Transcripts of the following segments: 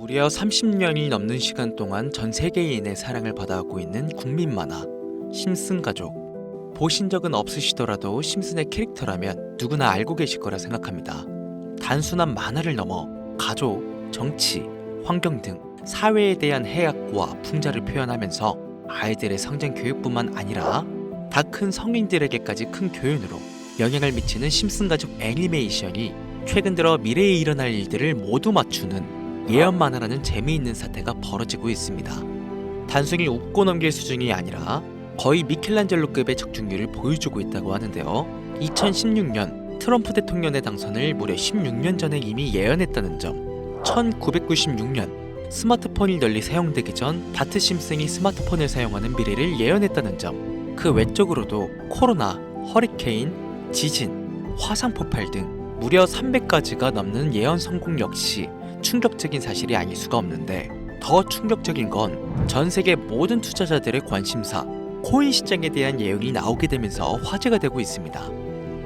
무려 30년이 넘는 시간 동안 전 세계인의 사랑을 받아오고 있는 국민 만화 심슨 가족. 보신 적은 없으시더라도 심슨의 캐릭터라면 누구나 알고 계실 거라 생각합니다. 단순한 만화를 넘어 가족, 정치, 환경 등 사회에 대한 해악과 풍자를 표현하면서 아이들의 성장 교육뿐만 아니라 다 큰 성인들에게까지 큰 교훈으로 영향을 미치는 심슨 가족 애니메이션이 최근 들어 미래에 일어날 일들을 모두 맞추는 예언 만화라는 재미있는 사태가 벌어지고 있습니다. 단순히 웃고 넘길 수준이 아니라 거의 미켈란젤로급의 적중률을 보여주고 있다고 하는데요. 2016년 트럼프 대통령의 당선을 무려 16년 전에 이미 예언했다는 점. 1996년 스마트폰이 널리 사용되기 전 바트 심슨이 스마트폰을 사용하는 미래를 예언했다는 점. 그 외적으로도 코로나, 허리케인, 지진, 화산 폭발 등 무려 300가지가 넘는 예언 성공 역시 충격적인 사실이 아닐 수가 없는데 더 충격적인 건 전 세계 모든 투자자들의 관심사 코인 시장에 대한 예언이 나오게 되면서 화제가 되고 있습니다.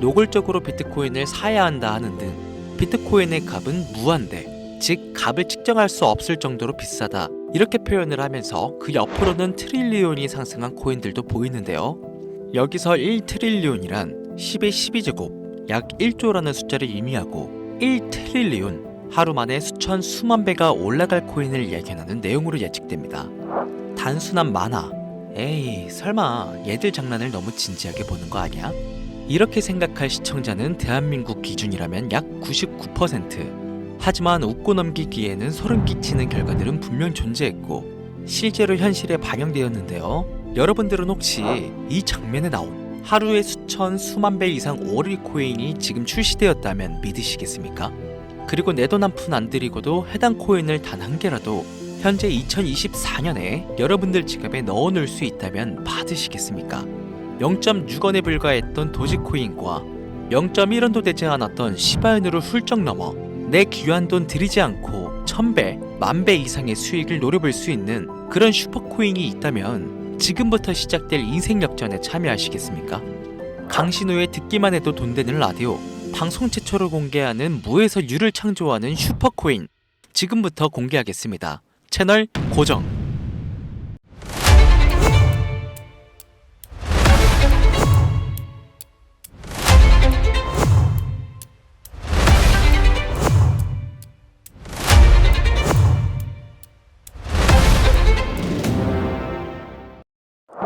노골적으로 비트코인을 사야 한다 하는 등 비트코인의 값은 무한대, 즉 값을 측정할 수 없을 정도로 비싸다 이렇게 표현을 하면서 그 옆으로는 트릴리온이 상승한 코인들도 보이는데요. 여기서 1트릴리온이란 10의 12제곱 약 1조라는 숫자를 의미하고 1트릴리온 하루 만에 수천 수만 배가 올라갈 코인을 이야기하는 내용으로 예측됩니다. 단순한 만화. 에이, 설마 얘들 장난을 너무 진지하게 보는 거 아니야? 이렇게 생각할 시청자는 대한민국 기준이라면 약 99%. 하지만 웃고 넘기기에는 소름 끼치는 결과들은 분명 존재했고 실제로 현실에 반영되었는데요. 여러분들은 혹시 이 장면에 나온 하루에 수천 수만 배 이상 오릴 코인이 지금 출시되었다면 믿으시겠습니까? 그리고 내 돈 한 푼 안 들이고도 해당 코인을 단 한 개라도 현재 2024년에 여러분들 지갑에 넣어 놓을 수 있다면 받으시겠습니까? 0.6원에 불과했던 도지코인과 0.1원도 되지 않았던 시바연으로 훌쩍 넘어 내 귀한 돈 들이지 않고 천배, 만배 이상의 수익을 노려볼 수 있는 그런 슈퍼코인이 있다면 지금부터 시작될 인생 역전에 참여하시겠습니까? 강신우의 듣기만 해도 돈 되는 라디오 방송 최초로 공개하는 무에서 유를 창조하는 슈퍼코인 지금부터 공개하겠습니다. 채널 고정.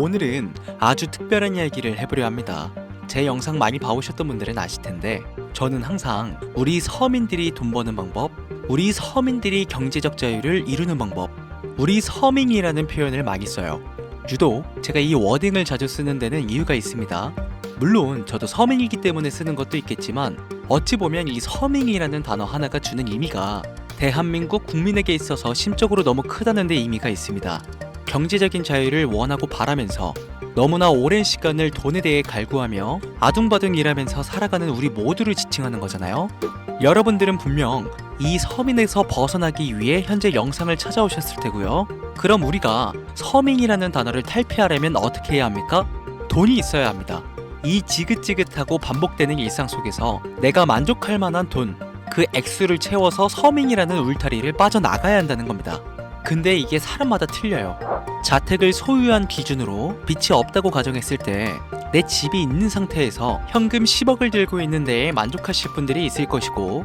오늘은 아주 특별한 이야기를 해보려 합니다. 제 영상 많이 봐오셨던 분들은 아실 텐데 저는 항상 우리 서민들이 돈 버는 방법, 우리 서민들이 경제적 자유를 이루는 방법, 우리 서민이라는 표현을 많이 써요. 유독 제가 이 워딩을 자주 쓰는 데는 이유가 있습니다. 물론 저도 서민이기 때문에 쓰는 것도 있겠지만 어찌 보면 이 서민이라는 단어 하나가 주는 의미가 대한민국 국민에게 있어서 심적으로 너무 크다는 데 의미가 있습니다. 경제적인 자유를 원하고 바라면서 너무나 오랜 시간을 돈에 대해 갈구하며 아둥바둥 일하면서 살아가는 우리 모두를 지칭하는 거잖아요. 여러분들은 분명 이 서민에서 벗어나기 위해 현재 영상을 찾아오셨을 테고요. 그럼 우리가 서민이라는 단어를 탈피하려면 어떻게 해야 합니까? 돈이 있어야 합니다. 이 지긋지긋하고 반복되는 일상 속에서 내가 만족할 만한 돈, 그 액수를 채워서 서민이라는 울타리를 빠져나가야 한다는 겁니다. 근데 이게 사람마다 틀려요. 자택을 소유한 기준으로 빚이 없다고 가정했을 때 내 집이 있는 상태에서 현금 10억을 들고 있는 데에 만족하실 분들이 있을 것이고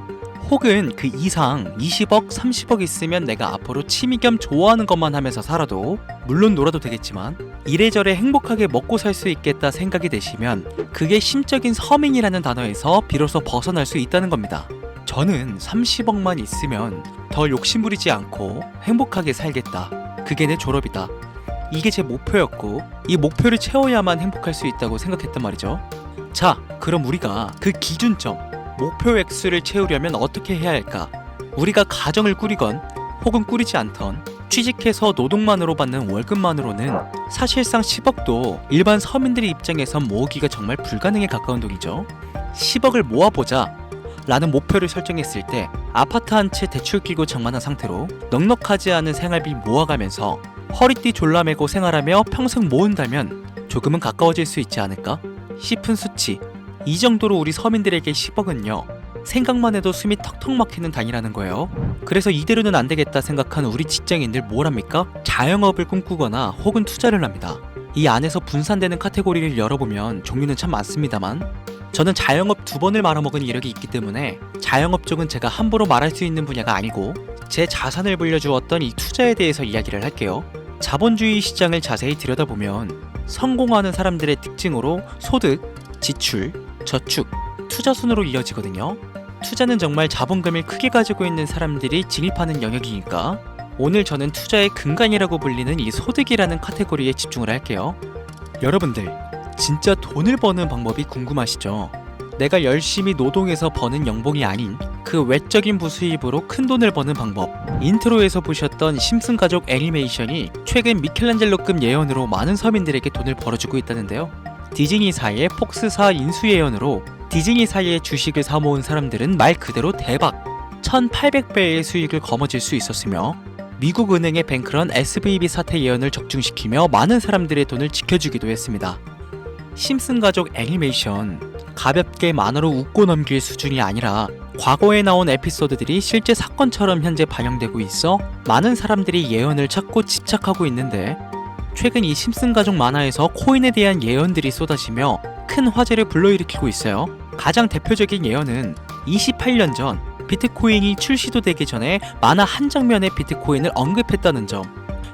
혹은 그 이상 20억, 30억 있으면 내가 앞으로 취미 겸 좋아하는 것만 하면서 살아도 물론 놀아도 되겠지만 이래저래 행복하게 먹고 살 수 있겠다 생각이 되시면 그게 심적인 서민이라는 단어에서 비로소 벗어날 수 있다는 겁니다. 저는 30억만 있으면 더 욕심부리지 않고 행복하게 살겠다. 그게 내 졸업이다. 이게 제 목표였고 이 목표를 채워야만 행복할 수 있다고 생각했단 말이죠. 자, 그럼 우리가 그 기준점 목표 액수를 채우려면 어떻게 해야 할까? 우리가 가정을 꾸리건 혹은 꾸리지 않던 취직해서 노동만으로 받는 월급만으로는 사실상 10억도 일반 서민들의 입장에선 모으기가 정말 불가능에 가까운 돈이죠. 10억을 모아보자 라는 목표를 설정했을 때 아파트 한 채 대출 끼고 장만한 상태로 넉넉하지 않은 생활비 모아가면서 허리띠 졸라매고 생활하며 평생 모은다면 조금은 가까워질 수 있지 않을까 싶은 수치 이 정도로 우리 서민들에게 10억은요 생각만 해도 숨이 턱턱 막히는 단위라는 거예요. 그래서 이대로는 안 되겠다 생각한 우리 직장인들 뭘 합니까? 자영업을 꿈꾸거나 혹은 투자를 합니다. 이 안에서 분산되는 카테고리를 열어보면 종류는 참 많습니다만 저는 자영업 두 번을 말아먹은 이력이 있기 때문에 자영업 쪽은 제가 함부로 말할 수 있는 분야가 아니고 제 자산을 불려주었던 이 투자에 대해서 이야기를 할게요. 자본주의 시장을 자세히 들여다보면 성공하는 사람들의 특징으로 소득, 지출, 저축, 투자 순으로 이어지거든요. 투자는 정말 자본금을 크게 가지고 있는 사람들이 진입하는 영역이니까 오늘 저는 투자의 근간이라고 불리는 이 소득이라는 카테고리에 집중을 할게요. 여러분들, 진짜 돈을 버는 방법이 궁금하시죠? 내가 열심히 노동해서 버는 연봉이 아닌 그 외적인 부수입으로 큰 돈을 버는 방법. 인트로에서 보셨던 심슨 가족 애니메이션이 최근 미켈란젤로급 예언으로 많은 서민들에게 돈을 벌어주고 있다는데요. 디즈니사의 폭스사 인수 예언으로 디즈니사의 주식을 사모은 사람들은 말 그대로 대박 1800배의 수익을 거머쥘 수 있었으며 미국 은행의 뱅크런 SVB 사태 예언을 적중시키며 많은 사람들의 돈을 지켜주기도 했습니다. 심슨 가족 애니메이션 가볍게 만화로 웃고 넘길 수준이 아니라 과거에 나온 에피소드들이 실제 사건처럼 현재 반영되고 있어 많은 사람들이 예언을 찾고 집착하고 있는데 최근 이 심슨 가족 만화에서 코인에 대한 예언들이 쏟아지며 큰 화제를 불러일으키고 있어요. 가장 대표적인 예언은 28년 전 비트코인이 출시도 되기 전에 만화 한 장면에 비트코인을 언급했다는 점,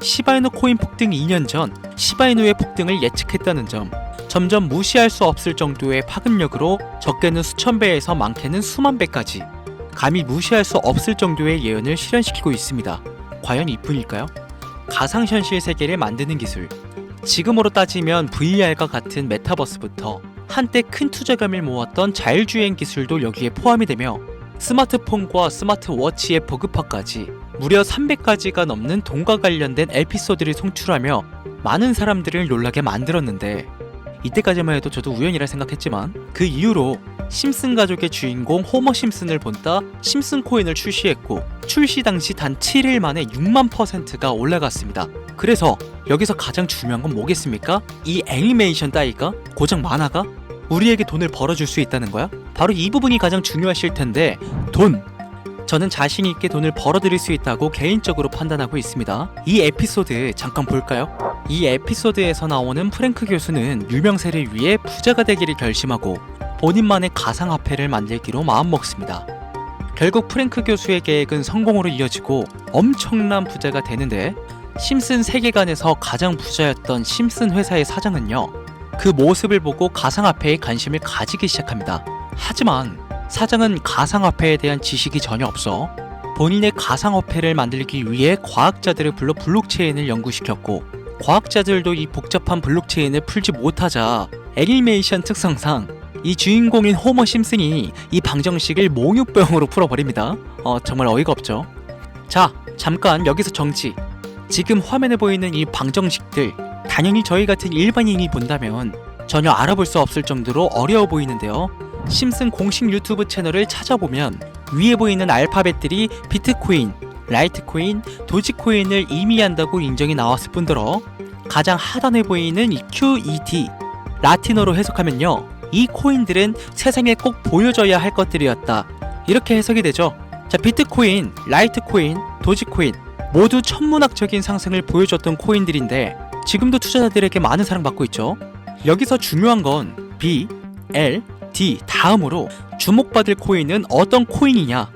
시바이누 코인 폭등 2년 전 시바이누의 폭등을 예측했다는 점, 점점 무시할 수 없을 정도의 파급력으로 적게는 수천 배에서 많게는 수만 배까지 감히 무시할 수 없을 정도의 예언을 실현시키고 있습니다. 과연 이뿐일까요? 가상현실 세계를 만드는 기술. 지금으로 따지면 VR과 같은 메타버스부터 한때 큰 투자감을 모았던 자율주행 기술도 여기에 포함이 되며 스마트폰과 스마트워치의 보급화까지 무려 300가지가 넘는 돈과 관련된 에피소드를 송출하며 많은 사람들을 놀라게 만들었는데 이때까지만 해도 저도 우연이라 생각했지만 그 이후로 심슨 가족의 주인공 호머 심슨을 본따 심슨 코인을 출시했고 출시 당시 단 7일 만에 6만 퍼센트가 올라갔습니다. 그래서 여기서 가장 중요한 건 뭐겠습니까? 이 애니메이션 따위가 고작 만화가 우리에게 돈을 벌어줄 수 있다는 거야? 바로 이 부분이 가장 중요하실 텐데 돈 저는 자신 있게 돈을 벌어들일 수 있다고 개인적으로 판단하고 있습니다. 이 에피소드 잠깐 볼까요? 이 에피소드에서 나오는 프랭크 교수는 유명세를 위해 부자가 되기를 결심하고 본인만의 가상화폐를 만들기로 마음먹습니다. 결국 프랭크 교수의 계획은 성공으로 이어지고 엄청난 부자가 되는데 심슨 세계관에서 가장 부자였던 심슨 회사의 사장은요 그 모습을 보고 가상화폐에 관심을 가지기 시작합니다. 하지만 사장은 가상화폐에 대한 지식이 전혀 없어 본인의 가상화폐를 만들기 위해 과학자들을 불러 블록체인을 연구시켰고 과학자들도 이 복잡한 블록체인을 풀지 못하자 애니메이션 특성상 이 주인공인 호머 심슨이 이 방정식을 몽유병으로 풀어버립니다. 어, 정말 어이가 없죠. 자, 잠깐 여기서 정치. 지금 화면에 보이는 이 방정식들 당연히 저희 같은 일반인이 본다면 전혀 알아볼 수 없을 정도로 어려워 보이는데요. 심슨 공식 유튜브 채널을 찾아보면 위에 보이는 알파벳들이 비트코인, 라이트코인, 도지코인을 의미한다고 인정이 나왔을 뿐더러 가장 하단에 보이는 이 QET 라틴어로 해석하면요. 이 코인들은 세상에 꼭 보여줘야 할 것들이었다. 이렇게 해석이 되죠. 자, 비트코인, 라이트코인, 도지코인 모두 천문학적인 상승을 보여줬던 코인들인데 지금도 투자자들에게 많은 사랑받고 있죠. 여기서 중요한 건 B, L, D 다음으로 주목받을 코인은 어떤 코인이냐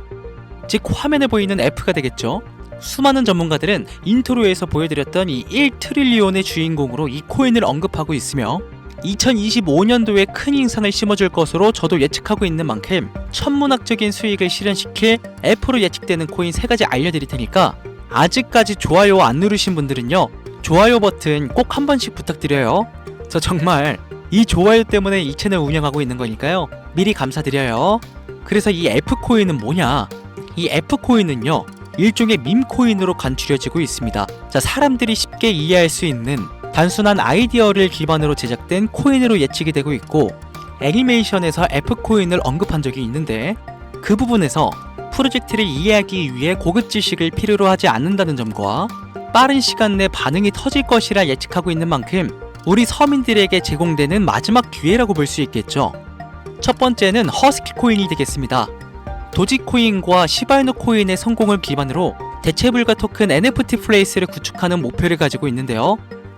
즉 화면에 보이는 F가 되겠죠. 수많은 전문가들은 인트로에서 보여드렸던 이 1트릴리온의 주인공으로 이 코인을 언급하고 있으며 2025년도에 큰 인상을 심어줄 것으로 저도 예측하고 있는 만큼 천문학적인 수익을 실현시킬 F로 예측되는 코인 세 가지 알려드릴 테니까 아직까지 좋아요 안 누르신 분들은요 좋아요 버튼 꼭 한 번씩 부탁드려요. 저 정말 이 좋아요 때문에 이 채널 운영하고 있는 거니까요. 미리 감사드려요. 그래서 이 F코인은 뭐냐? 이 F코인은요. 일종의 밈코인으로 간추려지고 있습니다. 자, 사람들이 쉽게 이해할 수 있는 단순한 아이디어를 기반으로 제작된 코인으로 예측이 되고 있고 애니메이션에서 F코인을 언급한 적이 있는데 그 부분에서 프로젝트를 이해하기 위해 고급 지식을 필요로 하지 않는다는 점과 빠른 시간 내 반응이 터질 것이라 예측하고 있는 만큼 우리 서민들에게 제공되는 마지막 기회라고 볼 수 있겠죠. 첫 번째는 허스키 코인이 되겠습니다. 도지코인과 시바이누 코인의 성공을 기반으로 대체불가 토큰 NFT 플레이스를 구축하는 목표를 가지고 있는데요.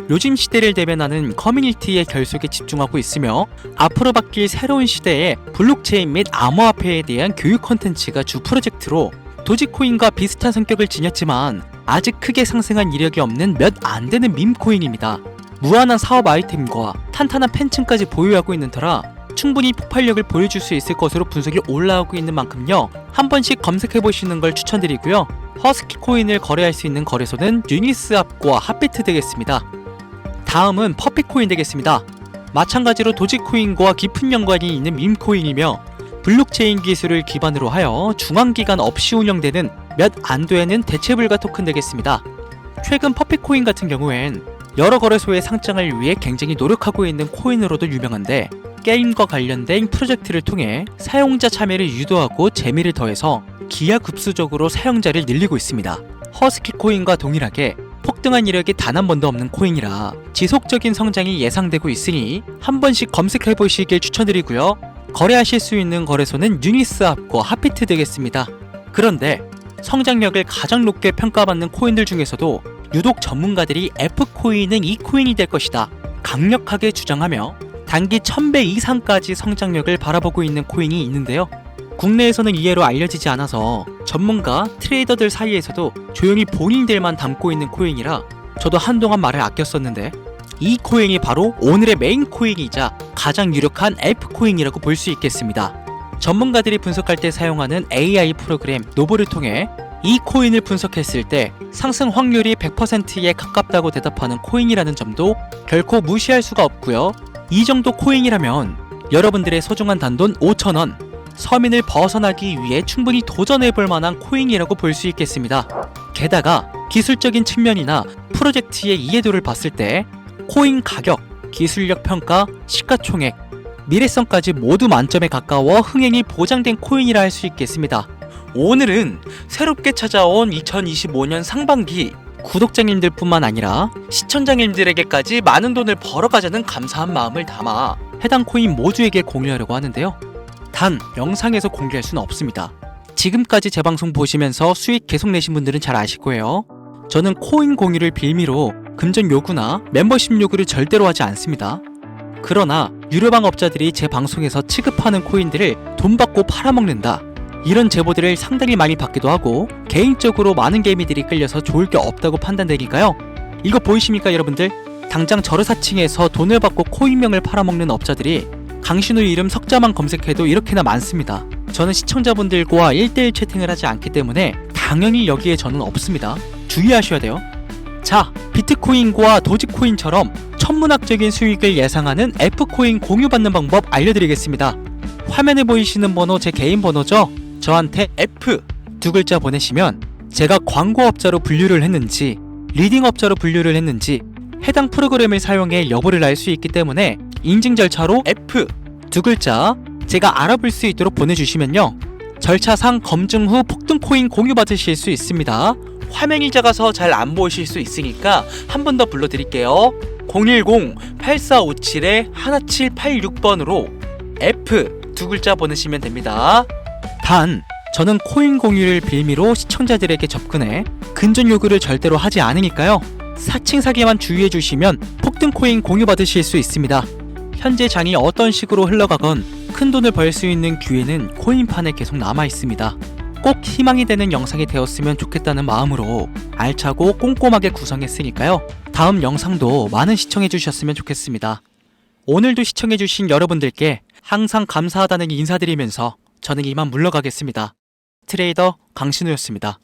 요즘 시대를 대변하는 커뮤니티의 결속에 집중하고 있으며 앞으로 바뀔 새로운 시대에 블록체인 및 암호화폐에 대한 교육 컨텐츠가 주 프로젝트로 도지코인과 비슷한 성격을 지녔지만 아직 크게 상승한 이력이 없는 몇 안 되는 밈코인입니다. 무한한 사업 아이템과 탄탄한 팬층까지 보유하고 있는 터라 충분히 폭발력을 보여줄 수 있을 것으로 분석이 올라오고 있는 만큼요. 한 번씩 검색해 보시는 걸 추천드리고요. 허스키 코인을 거래할 수 있는 거래소는 유니스압과 핫비트 되겠습니다. 다음은 퍼피코인 되겠습니다. 마찬가지로 도지코인과 깊은 연관이 있는 밈코인이며 블록체인 기술을 기반으로 하여 중앙기관 없이 운영되는 몇 안 되는 대체불가 토큰 되겠습니다. 최근 퍼피코인 같은 경우엔 여러 거래소의 상장을 위해 굉장히 노력하고 있는 코인으로도 유명한데 게임과 관련된 프로젝트를 통해 사용자 참여를 유도하고 재미를 더해서 기하급수적으로 사용자를 늘리고 있습니다. 허스키 코인과 동일하게 폭등한 이력이 단 한 번도 없는 코인이라 지속적인 성장이 예상되고 있으니 한 번씩 검색해 보시길 추천드리고요. 거래하실 수 있는 거래소는 유니스압과 핫비트 되겠습니다. 그런데 성장력을 가장 높게 평가받는 코인들 중에서도 유독 전문가들이 F코인은 이 코인이 될 것이다. 강력하게 주장하며 단기 1000배 이상까지 성장력을 바라보고 있는 코인이 있는데요. 국내에서는 이해로 알려지지 않아서 전문가, 트레이더들 사이에서도 조용히 본인들만 담고 있는 코인이라 저도 한동안 말을 아꼈었는데 이 코인이 바로 오늘의 메인 코인이자 가장 유력한 F코인이라고 볼 수 있겠습니다. 전문가들이 분석할 때 사용하는 AI 프로그램 노브를 통해 이 코인을 분석했을 때 상승 확률이 100%에 가깝다고 대답하는 코인이라는 점도 결코 무시할 수가 없고요. 이 정도 코인이라면 여러분들의 소중한 단돈 5,000원 서민을 벗어나기 위해 충분히 도전해 볼 만한 코인이라고 볼 수 있겠습니다. 게다가 기술적인 측면이나 프로젝트의 이해도를 봤을 때 코인 가격, 기술력 평가, 시가총액, 미래성까지 모두 만점에 가까워 흥행이 보장된 코인이라 할 수 있겠습니다. 오늘은 새롭게 찾아온 2025년 상반기 구독자님들뿐만 아니라 시청자님들에게까지 많은 돈을 벌어가자는 감사한 마음을 담아 해당 코인 모두에게 공유하려고 하는데요. 단 영상에서 공개할 수는 없습니다. 지금까지 제 방송 보시면서 수익 계속 내신 분들은 잘 아실 거예요. 저는 코인 공유를 빌미로 금전 요구나 멤버십 요구를 절대로 하지 않습니다. 그러나 유료방 업자들이 제 방송에서 취급하는 코인들을 돈 받고 팔아먹는다. 이런 제보들을 상당히 많이 받기도 하고 개인적으로 많은 개미들이 끌려서 좋을 게 없다고 판단되니까요. 이거 보이십니까 여러분들? 당장 저르사칭에서 돈을 받고 코인명을 팔아먹는 업자들이 강신우 이름 석자만 검색해도 이렇게나 많습니다. 저는 시청자분들과 1대1 채팅을 하지 않기 때문에 당연히 여기에 저는 없습니다. 주의하셔야 돼요. 자, 비트코인과 도지코인처럼 천문학적인 수익을 예상하는 F코인 공유받는 방법 알려드리겠습니다. 화면에 보이시는 번호 제 개인 번호죠? 저한테 F 두 글자 보내시면 제가 광고업자로 분류를 했는지 리딩업자로 분류를 했는지 해당 프로그램을 사용해 여부를 알 수 있기 때문에 인증 절차로 F 두 글자 제가 알아볼 수 있도록 보내주시면요. 절차상 검증 후 폭등 코인 공유 받으실 수 있습니다. 화면이 작아서 잘 안 보이실 수 있으니까 한 번 더 불러드릴게요. 010-8457-1786번으로 F 두 글자 보내시면 됩니다 단 저는 코인 공유를 빌미로 시청자들에게 접근해 근전 요구를 절대로 하지 않으니까요. 사칭 사기만 주의해 주시면 폭등 코인 공유 받으실 수 있습니다. 현재 장이 어떤 식으로 흘러가건 큰 돈을 벌 수 있는 기회는 코인판에 계속 남아 있습니다. 꼭 희망이 되는 영상이 되었으면 좋겠다는 마음으로 알차고 꼼꼼하게 구성했으니까요. 다음 영상도 많은 시청해 주셨으면 좋겠습니다. 오늘도 시청해 주신 여러분들께 항상 감사하다는 인사드리면서 저는 이만 물러가겠습니다. 트레이더 강신우였습니다.